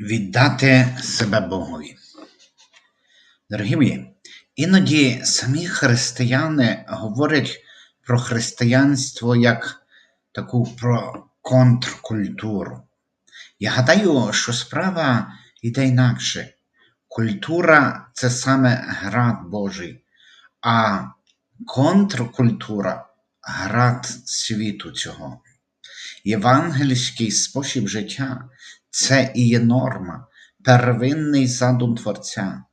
Віддати себе Богові. Дорогі мої, іноді самі християни говорять про християнство як таку про контркультуру. Я гадаю, що справа йде інакше. Культура це саме град Божий, а контркультура град світу цього. Євангельський спосіб життя це і є норма, первинний задум Творця.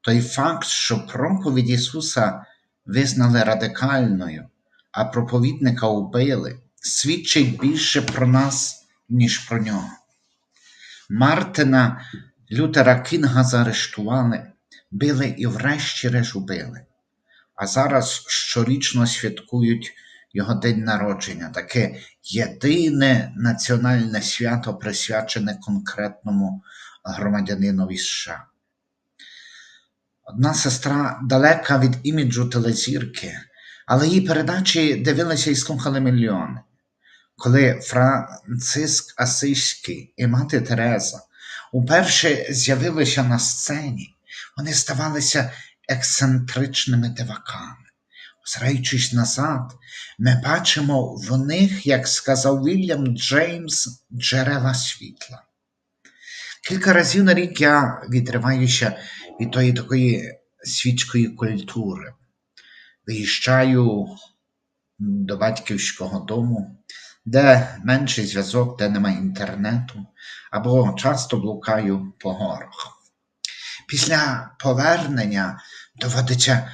Той факт, що проповідь Ісуса визнали радикальною, а проповідника убили, свідчить більше про нас, ніж про нього. Мартина Лютера Кінга заарештували, били і врешті-решт убили. А зараз щорічно святкують його день народження, таке єдине національне свято, присвячене конкретному громадянинові США. Одна сестра далека від іміджу телезірки, але її передачі дивилися і слухали мільйони. Коли Франциск Асиський і мати Тереза уперше з'явилися на сцені, вони ставалися ексцентричними диваками. Озираючись назад, ми бачимо в них, як сказав Вільям Джеймс, джерела світла. Кілька разів на рік я відриваюся від тої такої світської культури. Виїжджаю до батьківського дому, де менший зв'язок, де немає інтернету, або часто блукаю по горах. Після повернення доводиться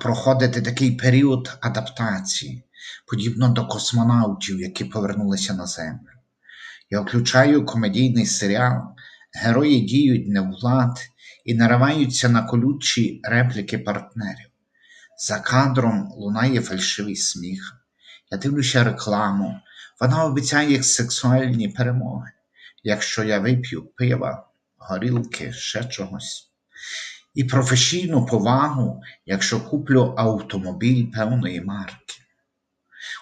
проходити такий період адаптації, подібно до космонавтів, які повернулися на Землю. Я включаю комедійний серіал, герої діють не влад і нариваються на колючі репліки партнерів. За кадром лунає фальшивий сміх. Я дивлюся рекламу, вона обіцяє сексуальні перемоги, якщо я вип'ю пива, горілки, ще чогось. І професійну повагу, якщо куплю автомобіль певної марки.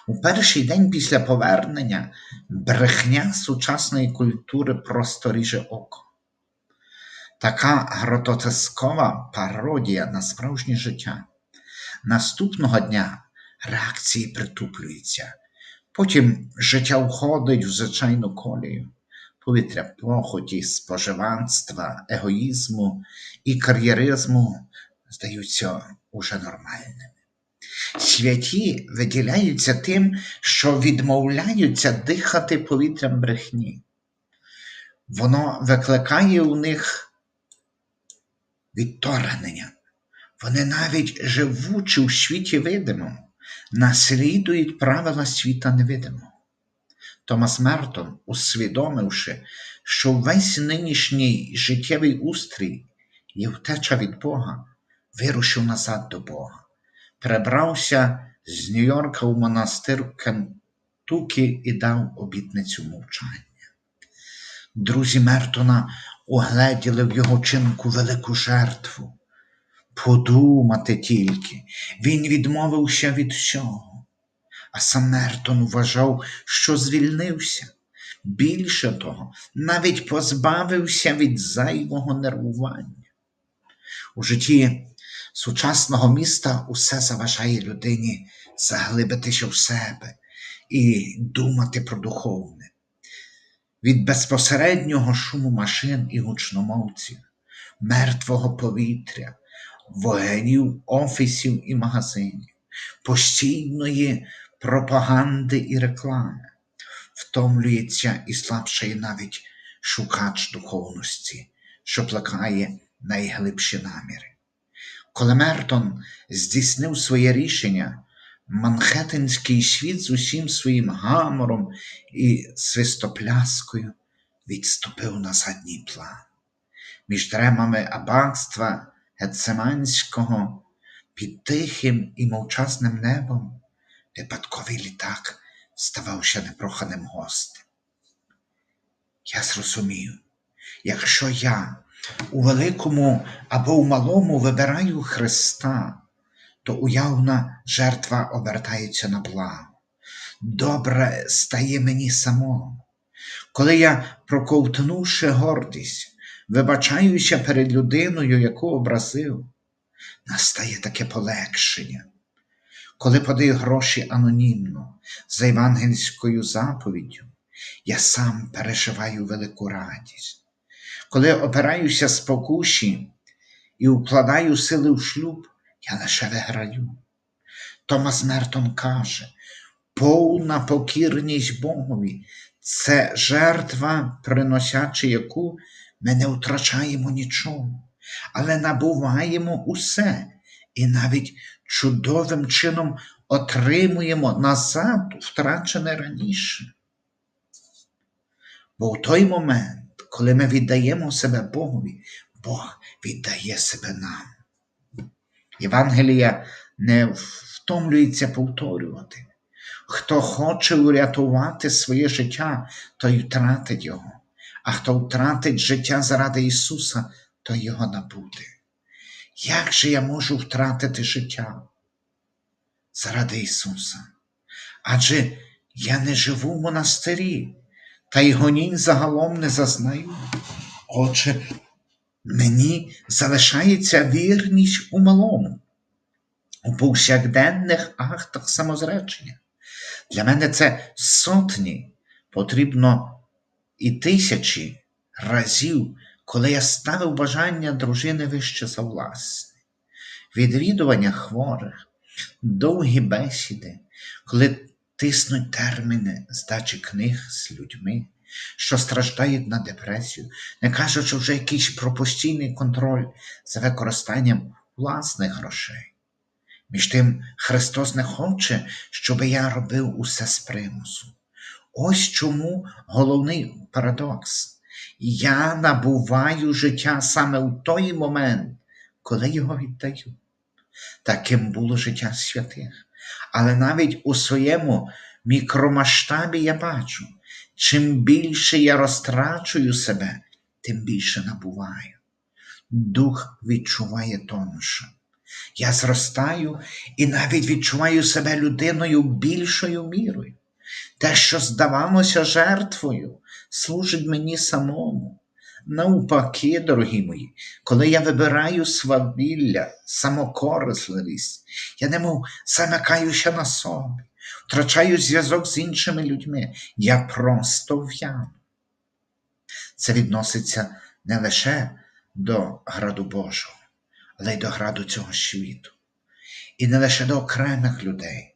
У перший день після повернення брехня сучасної культури просто ріже око. Така грототискова пародія на справжнє життя. Наступного дня реакції притуплюються, потім життя входить в звичайну колію, повітря похоті, споживанства, егоїзму і кар'єризму здаються уже нормальними. Святі виділяються тим, що відмовляються дихати повітрям брехні. Воно викликає у них відторгнення. Вони навіть живучи у світі видимому, наслідують правила світа невидимого. Томас Мертон, усвідомивши, що весь нинішній життєвий устрій є втеча від Бога, вирушив назад до Бога перебрався з Нью-Йорка у монастир Кентукі і дав обітницю мовчання. Друзі Мертона угледіли в його чинку велику жертву. Подумати тільки, він відмовився від всього, а сам Мертон вважав, що звільнився. Більше того, навіть позбавився від зайвого нервування. У житті сучасного міста усе заважає людині заглибитися в себе і думати про духовне. Від безпосереднього шуму машин і гучномовців, мертвого повітря, вогнів офісів і магазинів, постійної пропаганди і реклами, втомлюється і слабшає навіть шукач духовності, що плекає найглибші наміри. Коли Мертон здійснив своє рішення, Манхеттенський світ з усім своїм гамором і свистопляскою відступив на задній план. Між дремами аббатства Гецеманського під тихим і мовчасним небом випадковий літак ставався непроханим гостем. Я зрозумів, якщо я у великому або у малому вибираю Христа, то уявна жертва обертається на благо. Добре стає мені самому. Коли я, проковтнувши гордість, вибачаюся перед людиною, яку образив, настає таке полегшення. Коли подаю гроші анонімно за євангельською заповіддю, я сам переживаю велику радість. Коли опираюся спокуші і вкладаю сили в шлюб, я лише виграю. Томас Мертон каже, повна покірність Богові це жертва, приносячи яку ми не втрачаємо нічого, але набуваємо усе і навіть чудовим чином отримуємо назад втрачене раніше. Бо в той момент, коли ми віддаємо себе Богові, Бог віддає себе нам. Євангелія не втомлюється повторювати. Хто хоче урятувати своє життя, той втратить його, а хто втратить життя заради Ісуса, той його набуде. Як же я можу втратити життя заради Ісуса? Адже я не живу в монастирі, та й гонінь загалом не зазнаю. Отже, мені залишається вірність у малому, у повсякденних актах самозречення. Для мене це сотні, потрібно і тисячі разів, коли я ставив бажання дружини вище за власне, відвідування хворих, довгі бесіди, коли тиснуть терміни здачі книг з людьми, що страждають на депресію, не кажучи вже якийсь про постійний контроль за використанням власних грошей. Між тим Христос не хоче, щоб я робив усе з примусу. Ось чому головний парадокс. Я набуваю життя саме у той момент, коли його віддаю. Таким було життя святих. Але навіть у своєму мікромасштабі я бачу, чим більше я розтрачую себе, тим більше набуваю. Дух відчуває тонше. Я зростаю і навіть відчуваю себе людиною більшою мірою. Те, що здавалося жертвою, служить мені самому. Навпаки, дорогі мої, коли я вибираю свавілля, самокорисливість, я немов замикаюся на собі, втрачаю зв'язок з іншими людьми, я просто в'яну. Це відноситься не лише до граду Божого, але й до граду цього світу. І не лише до окремих людей,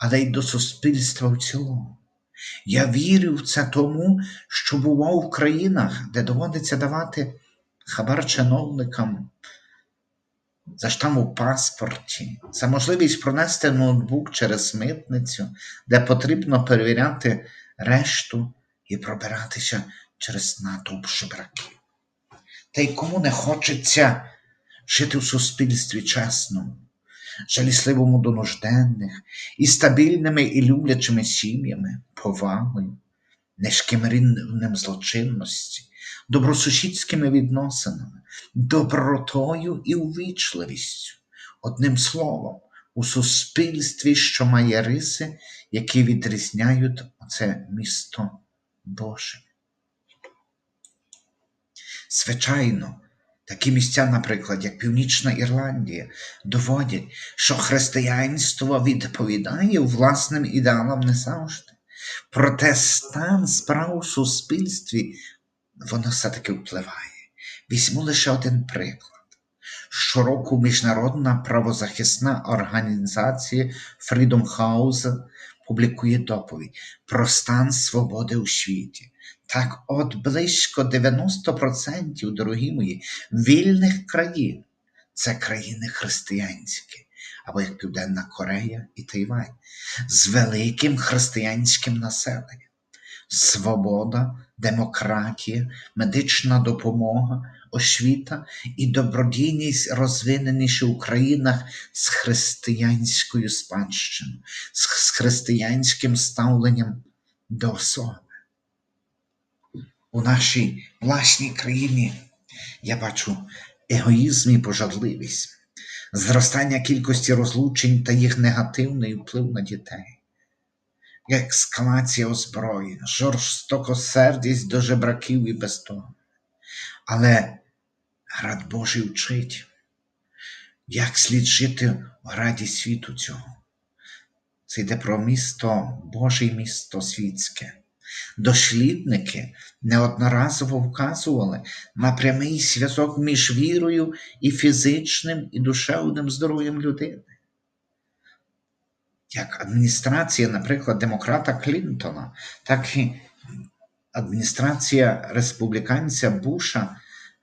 але й до суспільства в цілому. Я вірю в це тому, що бував в країнах, де доводиться давати хабар чиновникам за штам у паспорті, за можливість пронести ноутбук через митницю, де потрібно перевіряти решту і пробиратися через натовп жебраків. Та й кому не хочеться жити в суспільстві чесному, жалісливому до нужденних, і стабільними і люблячими сім'ями, повагою, низьким рівнем злочинності, добросусідськими відносинами, добротою і увічливістю, одним словом, у суспільстві, що має риси, які відрізняють оце місто Боже. Звичайно, Такі місця, наприклад, як Північна Ірландія, доводять, що християнство відповідає власним ідеалам не завжди. Проте стан справ у суспільстві воно все-таки впливає. Візьму лише один приклад. Щороку міжнародна правозахисна організація Freedom House публікує доповідь про стан свободи у світі. Так, от близько 90%, дорогі мої, вільних країн це країни християнські, або як Південна Корея і Тайвань, з великим християнським населенням. Свобода, демократія, медична допомога, освіта і добродійність розвиненіші у країнах з християнською спадщиною, з християнським ставленням до особи у нашій власній країні я бачу егоїзм і пожадливість, зростання кількості розлучень та їх негативний вплив на дітей. ескалація озброєнь, жорстокосердість до жебраків і бездомних. Але град Божий вчить, як слід жити в граді світу цього. Це йде про місто, Боже місто світське. Дослідники неодноразово вказували на прямий зв'язок між вірою і фізичним і душевним здоров'ям людини. Як адміністрація, наприклад, демократа Клінтона, так і адміністрація республіканця Буша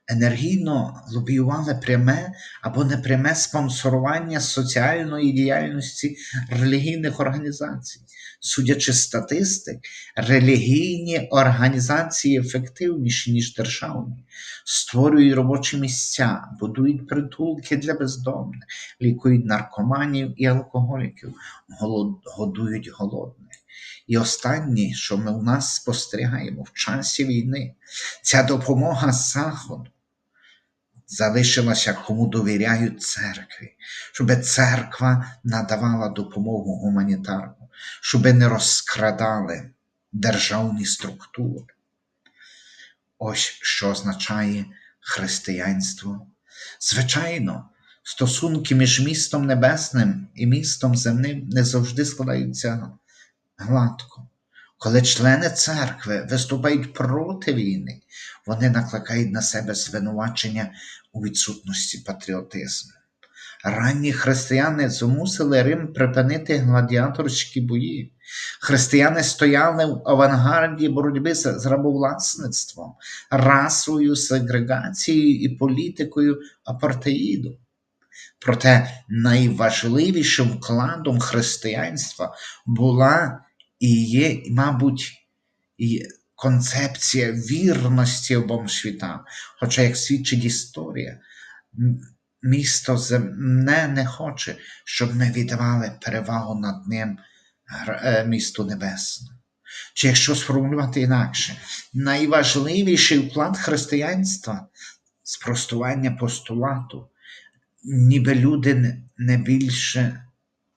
енергійно лобіювали пряме або непряме спонсорування соціальної діяльності релігійних організацій. Судячи статистик, релігійні організації ефективніші, ніж державні, створюють робочі місця, будують притулки для бездомних, лікують наркоманів і алкоголіків, годують голодних. І останнє, що ми у нас спостерігаємо в часі війни, ця допомога Заходу залишилася кому довіряють церкві, щоб церква надавала допомогу гуманітарну, щоб не розкрадали державні структури. Ось що означає християнство. Звичайно, стосунки між містом небесним і містом земним не завжди складаються гладко. Коли члени церкви виступають проти війни, вони накликають на себе звинувачення у відсутності патріотизму. Ранні християни змусили Рим припинити гладіаторські бої. Християни стояли в авангарді боротьби з рабовласництвом, расовою сегрегацією і політикою апартеїду. Проте найважливішим вкладом християнства була і є, мабуть, концепція вірності обом світам. Хоча, як свідчить історія, місто земне не хоче, щоб ми віддавали перевагу над ним е, місту небесному. Чи якщо сформулювати інакше, найважливіший вклад християнства спростування постулату, ніби люди не- не більше,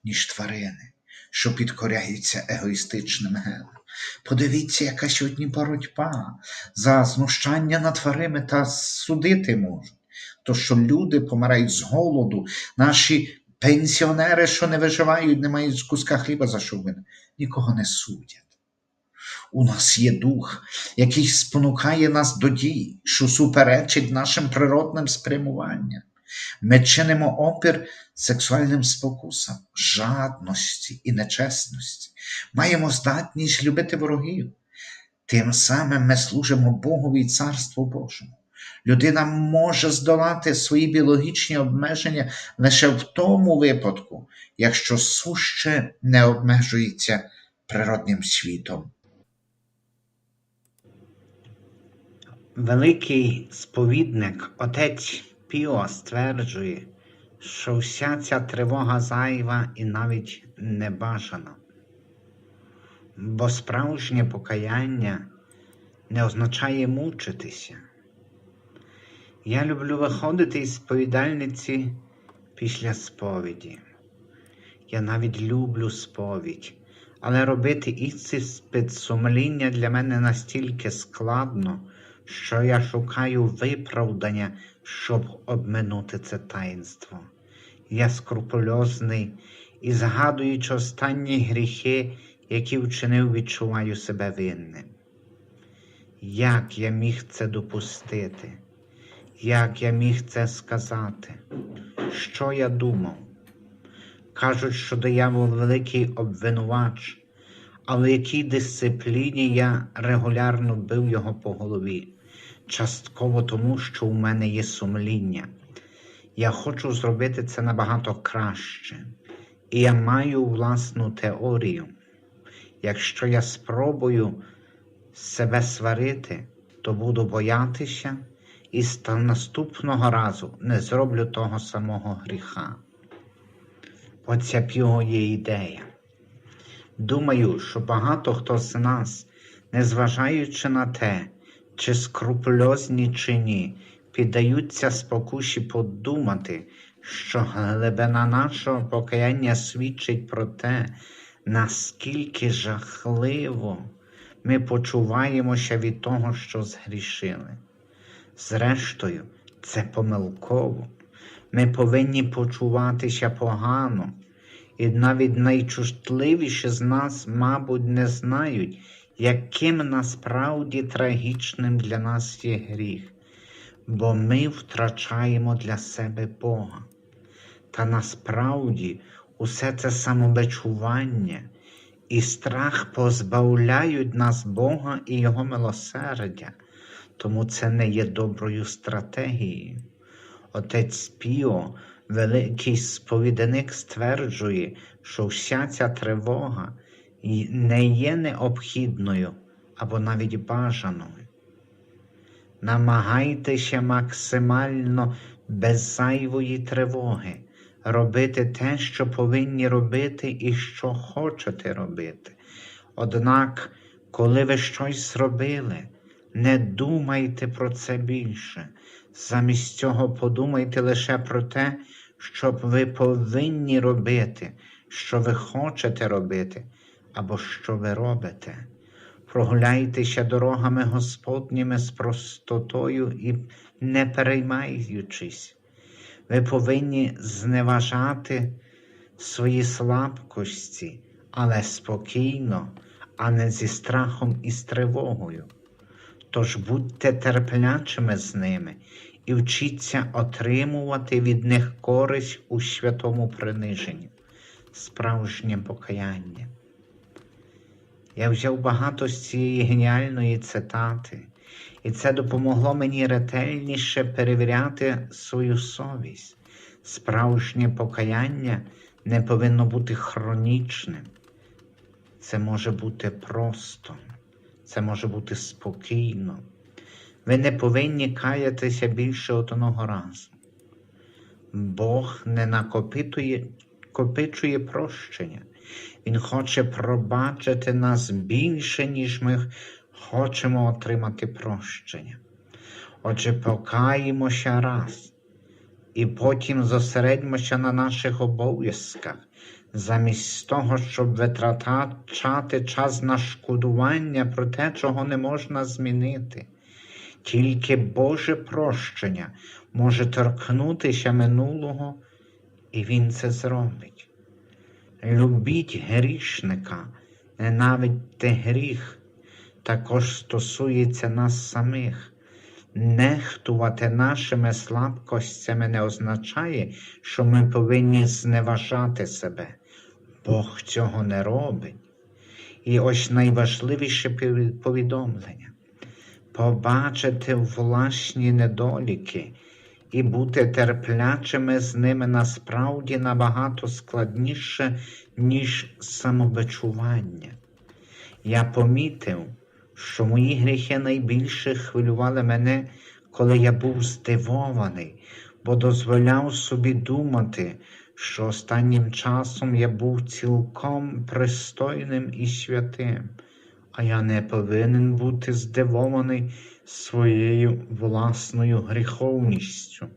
ніж тварини, що підкоряються егоїстичним генам. Подивіться, яка сьогодні боротьба за знущання над тваринами та судити можуть. То, що люди помирають з голоду, наші пенсіонери, що не виживають, не мають куска хліба за що вини, нікого не судять. У нас є дух, який спонукає нас до дій, що суперечить нашим природним спрямуванням. Ми чинимо опір сексуальним спокусам, жадності і нечесності. Маємо здатність любити ворогів. Тим самим ми служимо Богові і Царству Божому. Людина може здолати свої біологічні обмеження лише в тому випадку, якщо суще не обмежується природним світом. Великий сповідник отець Піо стверджує, що вся ця тривога зайва і навіть небажана. Бо справжнє покаяння не означає мучитися. Я люблю виходити із сповідальниці після сповіді. Я навіть люблю сповідь, але робити іспит сумління для мене настільки складно, що я шукаю виправдання, щоб обминути це таїнство. Я скрупульозний і, згадуючи останні гріхи, які вчинив, відчуваю себе винним. Як я міг це допустити? Як я міг це сказати? Що я думав? Кажуть, що диявол великий обвинувач, але в якій дисципліні я регулярно бив його по голові, частково тому, що у мене є сумління. Я хочу зробити це набагато краще, і я маю власну теорію. Якщо я спробую себе сварити, то буду боятися і наступного разу не зроблю того самого гріха. Оця п'ього є ідея. Думаю, що багато хто з нас, незважаючи на те, чи скрупульозні чи ні, піддаються спокусі подумати, що глибина нашого покаяння свідчить про те, наскільки жахливо ми почуваємося від того, що згрішили. Зрештою, це помилково. Ми повинні почуватися погано, і навіть найчутливіші з нас, мабуть, не знають, яким насправді трагічним для нас є гріх, бо ми втрачаємо для себе Бога. Та насправді усе це самобичування і страх позбавляють нас Бога і Його милосердя, тому це не є доброю стратегією. Отець Піо, великий сповідник, стверджує, що вся ця тривога не є необхідною або навіть бажаною. Намагайтеся максимально без зайвої тривоги робити те, що повинні робити і що хочете робити. Однак, коли ви щось зробили, не думайте про це більше. Замість цього подумайте лише про те, що ви повинні робити, що ви хочете робити, або що ви робите. Прогуляйтеся дорогами Господніми з простотою і не переймаючись. Ви повинні зневажати свої слабкості, але спокійно, а не зі страхом і з тривогою. Тож будьте терплячими з ними і вчіться отримувати від них користь у святому приниженні, справжнє покаяння. Я взяв багато з цієї геніальної цитати, і це допомогло мені ретельніше перевіряти свою совість. Справжнє покаяння не повинно бути хронічним. Це може бути просто, це може бути спокійно. Ви не повинні каятися більше одного разу. Бог не накопитує, копичує прощення. Він хоче пробачити нас більше, ніж ми хочемо отримати прощення. Отже, покаємося раз і потім зосередьмося на наших обов'язках, замість того, щоб витрачати час на шкодування про те, чого не можна змінити. Тільки Боже прощення може торкнутися минулого, і Він це зробить. Любіть грішника, ненавидьте гріх, також стосується нас самих. Нехтувати нашими слабкостями не означає, що ми повинні зневажати себе. Бог цього не робить. І ось найважливіше повідомлення побачити власні недоліки і бути терплячими з ними насправді набагато складніше, ніж самобичування. Я помітив, що мої гріхи найбільше хвилювали мене, коли я був здивований, бо дозволяв собі думати, що останнім часом я був цілком пристойним і святим, а я не повинен бути здивований своєю власною гріховністю.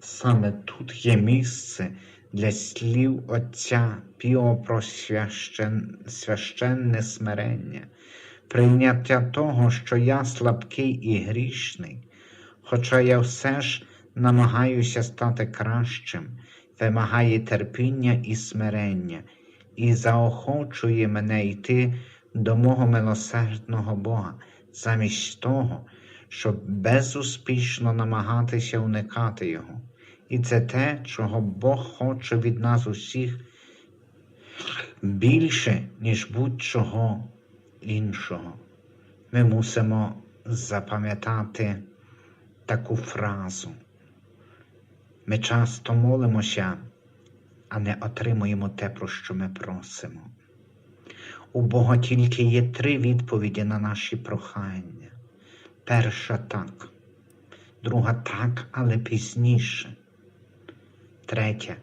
Саме тут є місце для слів Отця Піо про священ... священне смирення, прийняття того, що я слабкий і грішний, хоча я все ж намагаюся стати кращим, вимагає терпіння і смирення, і заохочує мене йти до мого милосердного Бога, замість того, щоб безуспішно намагатися уникати Його. І це те, чого Бог хоче від нас усіх більше, ніж будь-чого іншого. Ми мусимо запам'ятати таку фразу. Ми часто молимося, а не отримуємо те, про що ми просимо. У Бога тільки є три відповіді на наші прохання. Перша так, друга так, але пізніше. Третя.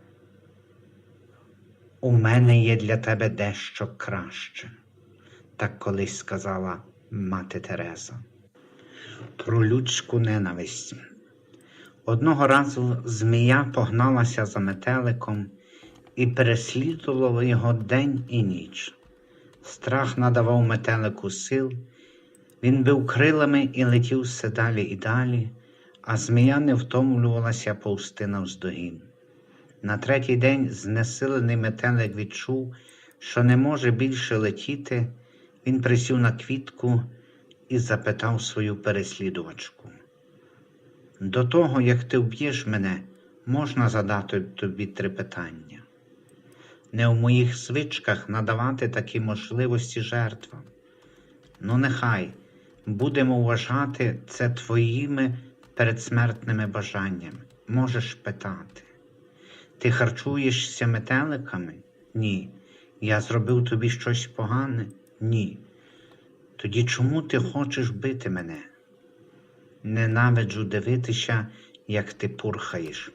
У мене є для тебе дещо краще, так колись сказала мати Тереза. Про людську ненависть. Одного разу змія погналася за метеликом і переслідувало його день і ніч. Страх надавав метелику сил, він бив крилами і летів все далі і далі, а змія не втомлювалася повсти навздогін. На третій день знесилений метелик відчув, що не може більше летіти, він присів на квітку і запитав свою переслідувачку. До того, як ти вб'єш мене, можна задати тобі три питання. Не в моїх звичках надавати такі можливості жертвам. Ну, нехай будемо вважати це твоїми передсмертними бажаннями. Можеш питати. Ти харчуєшся метеликами? Ні. Я зробив тобі щось погане? Ні. Тоді чому ти хочеш бити мене? Ненавиджу дивитися, як ти пурхаєш.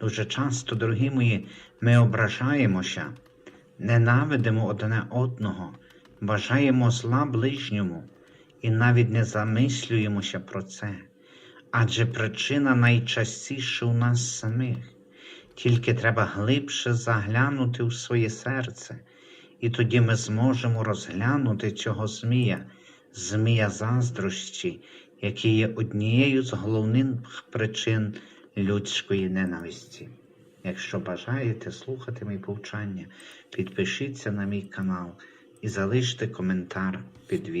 Дуже часто, дорогі мої, ми ображаємося, ненавидимо одне одного, бажаємо зла ближньому і навіть не замислюємося про це. Адже причина найчастіше у нас самих. Тільки треба глибше заглянути у своє серце, і тоді ми зможемо розглянути цього змія, змія заздрощі, який є однією з головних причин людської ненависті. Якщо бажаєте слухати мої повчання, підпишіться на мій канал і залиште коментар під відео.